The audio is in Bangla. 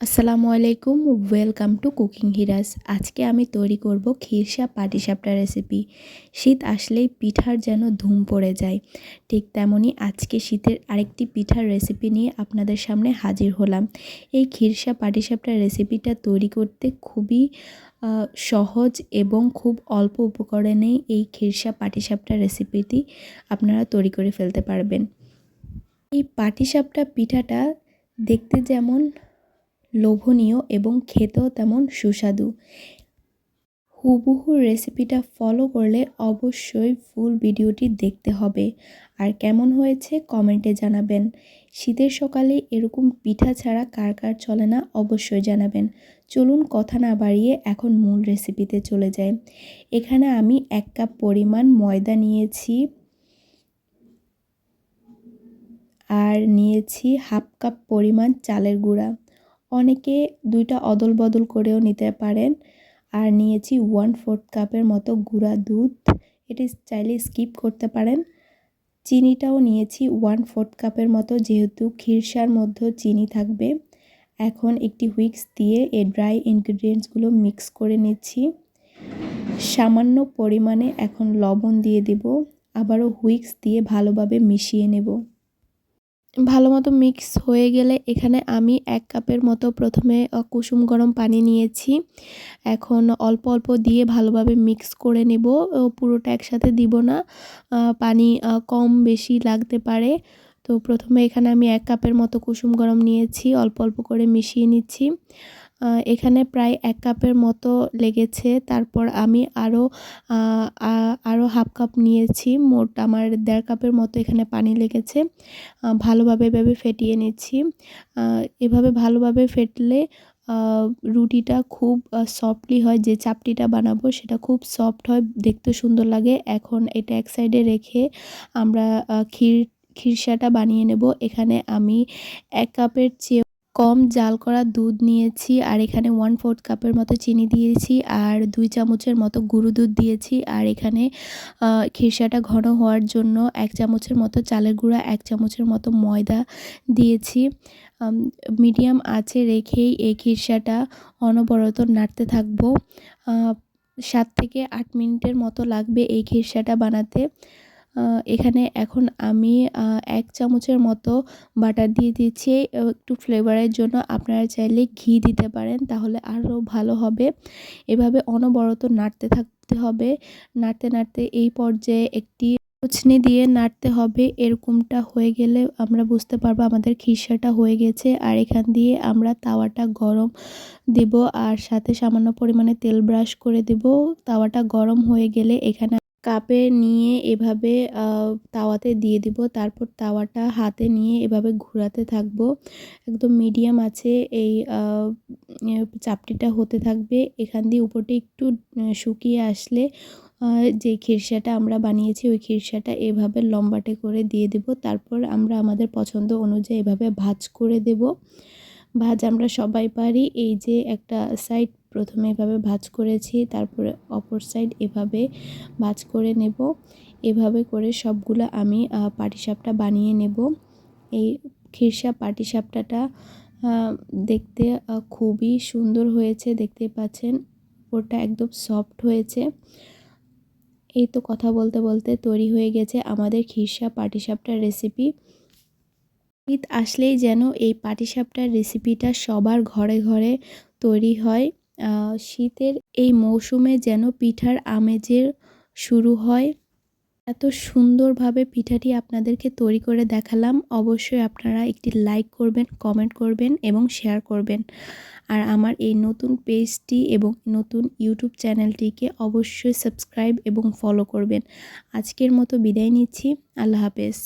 আসসালামু আলাইকুম ওয়েলকাম টু কুকিং হিরাস আজকে আমি তৈরি করব খিরসা পাটিসাপটা রেসিপি শীত আসলেই পিঠার যেন ধুম পড়ে যায়। ঠিক তেমনই আজকে শীতের আরেকটি পিঠার রেসিপি নিয়ে আপনাদের সামনে হাজির হলাম। এই খিরসা পাটিসাপটা রেসিপিটা তৈরি করতে খুবই সহজ এবং খুব অল্প উপকরণেই এই খিরসা পাটিসাপটা রেসিপিটি আপনারা তৈরি করে ফেলতে পারবেন। এই পাটিসাপটা পিঠাটা দেখতে যেমন লোভনীয় এবং খেতেও তেমন সুস্বাদু। হুবহু রেসিপিটা ফলো করলে অবশ্যই ফুল ভিডিওটি দেখতে হবে। আর কেমন হয়েছে কমেন্টে জানাবেন। শীতের সকালে এরকম পিঠা ছাড়া কার কার চলে না অবশ্যই জানাবেন। চলুন কথা না বাড়িয়ে এখন মূল রেসিপিতে চলে যাই। এখানে আমি এক কাপ পরিমাণ ময়দা নিয়েছি আর নিয়েছি হাফ কাপ পরিমাণ চালের গুঁড়া। অনেকে দুইটা অদল বদল করেও নিতে পারেন। আর নিয়েছি ওয়ান ফোর্থ কাপের মতো গুঁড়া দুধ। এটি চাইলে স্কিপ করতে পারেন। চিনিটাও নিয়েছি ওয়ান ফোর্থ কাপের মতো, যেহেতু খিরসার মধ্যে চিনি থাকবে। এখন একটি হুইক্স দিয়ে এই ড্রাই ইনগ্রিডিয়েন্টসগুলো মিক্স করে নিচ্ছি। সামান্য পরিমাণে এখন লবণ দিয়ে দেব। আবারও হুইক্স দিয়ে ভালোভাবে মিশিয়ে নেব। ভালো মতো মিক্স হয়ে গেলে এখানে আমি এক কাপের মতো প্রথমে কুসুম গরম পানি নিয়েছি। এখন অল্প অল্প দিয়ে ভালোভাবে মিক্স করে নেব। পুরোটা একসাথে দিব না। পানি কম বেশি লাগতে পারে। তো প্রথমে এখানে আমি এক কাপের মতো কুসুম গরম নিয়েছি। অল্প অল্প করে মিশিয়ে নিচ্ছি। এখানে প্রায় এক কাপের মতো লেগেছে। তারপর আমি আরও আরও হাফ কাপ নিয়েছি। মোট আমার দেড় কাপের মতো এখানে পানি লেগেছে। ভালোভাবে এভাবে ফেটিয়ে নিচ্ছি। এভাবে ভালোভাবে ফেটলে রুটিটা খুব সফটলি হয়। যে চাপটিটা বানাবো সেটা খুব সফট হয়। দেখতে সুন্দর লাগে। এখন এটা এক সাইডে রেখে আমরা ক্ষীর খিরসাটা বানিয়ে নেব। এখানে আমি এক কাপের চেয়ে কম জাল করা দুধ নিয়েছি আর এখানে ওয়ান ফোর্থ কাপের মতো চিনি দিয়েছি আর দুই চামচের মতো গুঁড়ো দুধ দিয়েছি আর এখানে খিরসাটা ঘন হওয়ার জন্য এক চামচের মতো চালের গুঁড়া, এক চামচের মতো ময়দা দিয়েছি। মিডিয়াম আঁচে রেখেই এই খিরসাটা অনবরত নাড়তে থাকব। সাত থেকে আট মিনিটের মতো লাগবে এই খিরসাটা বানাতে। এখানে এখন আমি এক চামচের মতো বাটার দিয়ে দিচ্ছি। একটু ফ্লেভারের জন্য আপনারা চাইলে ঘি দিতে পারেন, তাহলে আরও ভালো হবে। এভাবে অনবরত নাড়তে থাকতে হবে। নাড়তে নাড়তে এই পর্যায়ে একটি কুচনি দিয়ে নাড়তে হবে। এরকমটা হয়ে গেলে আমরা বুঝতে পারব আমাদের খিসাটা হয়ে গেছে। আর এখান দিয়ে আমরা তাওয়াটা গরম দেব, আর সাথে সামান্য পরিমাণে তেল ব্রাশ করে দেব। তাওয়াটা গরম হয়ে গেলে এখানে কাপে নিয়ে এভাবে তাওয়াতে দিয়ে দিব। তারপর তাওয়াটা হাতে নিয়ে এভাবে ঘোরাতে থাকব। একদম মিডিয়াম আছে এই চাপটিটা হতে থাকবে। এখান দিয়ে উপরটা একটু শুকিয়ে আসলে যে খিরসাটা আমরা বানিয়েছি ওই খিরসাটা এভাবে লম্বাটে করে দিয়ে দেব। তারপর আমরা আমাদের পছন্দ অনুযায়ী এভাবে ভাজ করে দেব। ভাজ আমরা সবাই পারি। এই যে একটা সাইড প্রথমে এভাবে ভাজ করেছি, তারপরে অপর সাইড এভাবে ভাজ করে নেব। এভাবে করে সবগুলো আমি পাটিসাপটা বানিয়ে নেব। এই খিরসা পাটিসাপটাটা দেখতে খুবই সুন্দর হয়েছে, দেখতে পাচ্ছেন? ওটা একদম সফট হয়েছে। এই তো কথা বলতে বলতে তৈরি হয়ে গেছে আমাদের খিরসা পাটিসাপটার রেসিপি শীত আসলেই যেন এই পাটিসাপটার রেসিপিটা সবার ঘরে ঘরে তৈরি হয়। শীতের এই মৌসুমে যেন পিঠার আমেজের শুরু হয়। এত সুন্দরভাবে পিঠাটি আপনাদেরকে তৈরি করে দেখালাম। অবশ্যই আপনারা একটি লাইক করবেন, কমেন্ট করবেন এবং শেয়ার করবেন। আর আমার এই নতুন পেজটি এবং নতুন ইউটিউব চ্যানেলটিকে অবশ্যই সাবস্ক্রাইব এবং ফলো করবেন। আজকের মতো বিদায় নিচ্ছি। আল্লাহ হাফেজ।